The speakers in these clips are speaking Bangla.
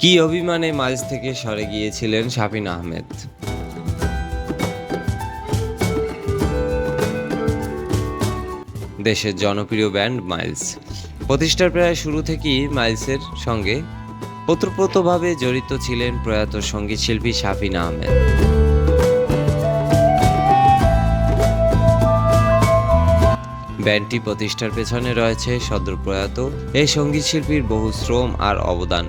কি অভিমানে মাইলস থেকে সরে গিয়েছিলেন শাফিন আহমেদ? দেশের জনপ্রিয় ব্যান্ড মাইলস। প্রতিষ্ঠার প্রায় শুরু থেকেই মাইলসের সঙ্গে ওতপ্রোতভাবে জড়িত ছিলেন প্রয়াত সংগীত শিল্পী শাফিন আহমেদ। ব্যান্ডটি প্রতিষ্ঠার পেছনে রয়েছে সদ্য প্রয়াত এই সংগীত শিল্পীর বহু শ্রম আর অবদান।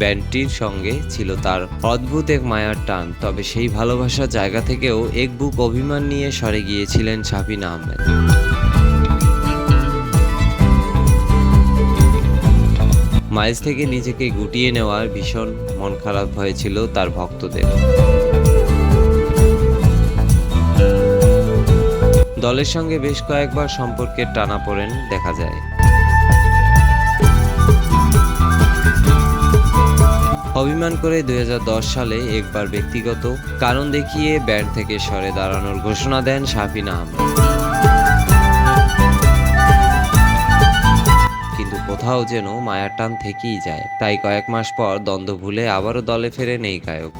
ব্যান্ডটির সঙ্গে ছিল তার অদ্ভুত এক মায়ার টান, তবে সেই ভালোবাসার জায়গা থেকেও এক বুক অভিমান নিয়ে সরে গিয়েছিলেন শাফিন আহমেদ। মাইলস থেকে নিজেকে গুটিয়ে নেওয়ার ভীষণ মন খারাপ হয়েছিল তার ভক্তদের। দলের সঙ্গে বেশ কয়েকবার সম্পর্কের টানাপোড়েন দেখা যায়। অভিমান করে দুই হাজার দশ সালে একবার ব্যক্তিগত কারণ দেখিয়ে ব্যান্ড থেকে সরে দাঁড়ানোর ঘোষণা দেন শাফিন আহমেদ। কিন্তু কোথাও যেন মায়ার টান থেকেই যায়। তাই কয়েক মাস পর দ্বন্দ্ব ভুলে আবারও দলে ফেরে নেই গায়ক।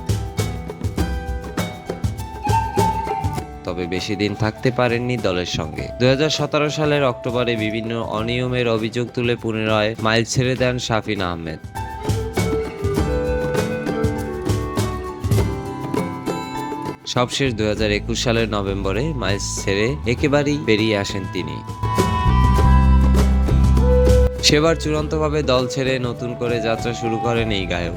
তবে বেশি দিন থাকতে পারেননি দলের সঙ্গে। দুই হাজার সতেরো সালের অক্টোবরে বিভিন্ন অনিয়মের অভিযোগ তুলে পুনরায় মাইল ছেড়ে দেন শাফিন আহমেদ। সবশেষ দু হাজার একুশ সালের নভেম্বরে মাইলস ছেড়ে একেবারেই বেরিয়ে আসেন তিনি। সেবার চূড়ান্তভাবে দল ছেড়ে নতুন করে যাত্রা শুরু করেন এই গায়ক।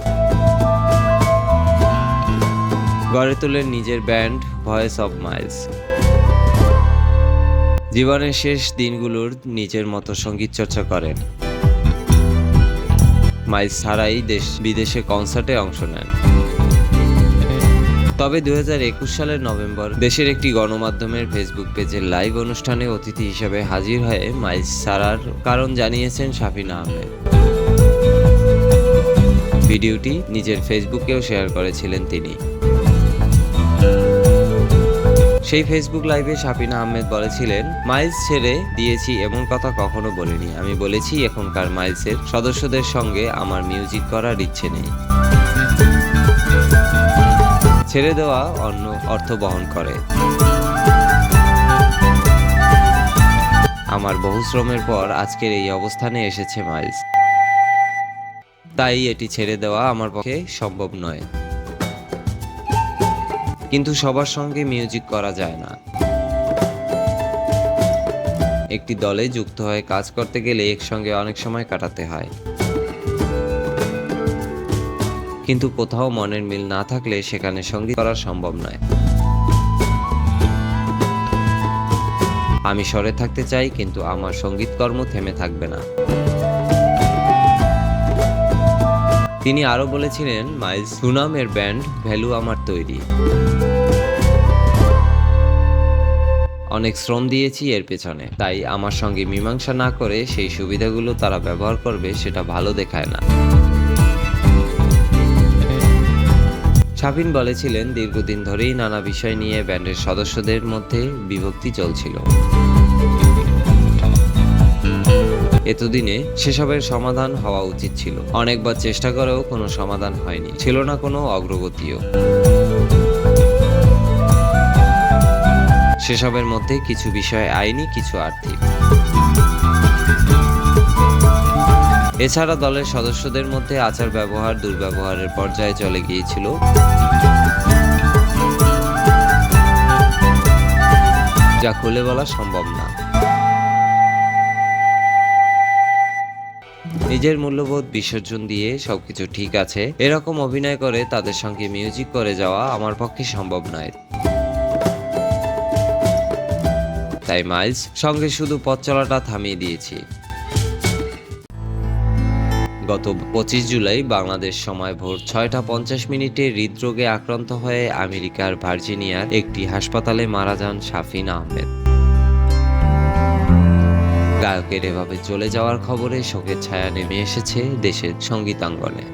গড়ে তোলেন নিজের ব্যান্ড ভয়েস অব মাইলস। জীবনের শেষ দিনগুলোর নিজের মতো সংগীত চর্চা করেন। মাইলস ছাড়াই দেশ বিদেশে কনসার্টে অংশ নেন। তবে দু হাজার একুশ সালের নভেম্বর দেশের একটি গণমাধ্যমের ফেসবুক পেজের লাইভ অনুষ্ঠানে অতিথি হিসেবে হাজির হয়ে মাইলস ছাড়ার কারণ জানিয়েছেন শাফিন আহমেদ। ভিডিওটি নিজের ফেসবুকেও শেয়ার করেছিলেন তিনি। সেই ফেসবুক লাইভে শাফিন আহমেদ বলেছিলেন, মাইলস ছেড়ে দিয়েছি এমন কথা কখনো বলিনি। আমি বলেছি, এখনকার মাইলসের সদস্যদের সঙ্গে আমার মিউজিক করার ইচ্ছে নেই। ছেড়ে দেওয়া অন্য অর্থ বহন করে। আমার বহু শ্রমের পর আজকের এই অবস্থানে এসেছে মাইলস। তাই এটি ছেড়ে দেওয়া আমার পক্ষে সম্ভব নয়। কিন্তু সবার সঙ্গে মিউজিক করা যায় না। একটি দলে যুক্ত হয়ে কাজ করতে গেলে একসঙ্গে অনেক সময় কাটাতে হয়। কিন্তু কোথাও মনের মিল না থাকলে সেখানে সংগীত করা সম্ভব নয়। আমি সরে থাকতে চাই, কিন্তু আমার সঙ্গীতকর্ম থেমে থাকবে না। তিনি আরও বলেছিলেন, মাইলস সুনামের ব্যান্ড, ভ্যালু আমার তৈরি। অনেক শ্রম দিয়েছি এর পেছনে, তাই আমার সঙ্গে মীমাংসা না করে সেই সুবিধাগুলো তারা ব্যবহার করবে, সেটা ভালো দেখায় না। শাফিন বলেছিলেন, দীর্ঘদিন ধরেই নানা বিষয় নিয়ে ব্যান্ডের সদস্যদের মধ্যে বিভক্তি চলছিল। এতদিনে সেসবের সমাধান হওয়া উচিত ছিল। অনেকবার চেষ্টা করেও কোনো সমাধান হয়নি। ছিল না কোনো অগ্রগতিও। সেসবের মধ্যে কিছু বিষয় আইনি, কিছু আর্থিক। এছাড়া দলের সদস্যদের মধ্যে আচার ব্যবহার, দুর্ব্যবহারের পর্যায়ে চলে গিয়েছিল। যা খুলে বলা সম্ভব না। নিজের মূল্যবোধ বিসর্জন দিয়ে সবকিছু ঠিক আছে। এরকম অভিনয় করে তাদের সঙ্গে মিউজিক করে যাওয়া আমার পক্ষে সম্ভব নয়। তাই মাইলস সঙ্গে শুধু পথ চলাটা থামিয়ে দিয়েছি। গত পঁচিশ জুলাই বাংলাদেশ সময় ভোর ছয়টা পঞ্চাশ মিনিটে হৃদরোগে আক্রান্ত হয়ে আমেরিকার ভার্জিনিয়ার একটি হাসপাতালে মারা যান শাফিন আহমেদ। গায়কের এভাবে চলে যাওয়ার খবরে শোকের ছায়া নেমে এসেছে দেশের সঙ্গীতাঙ্গনে।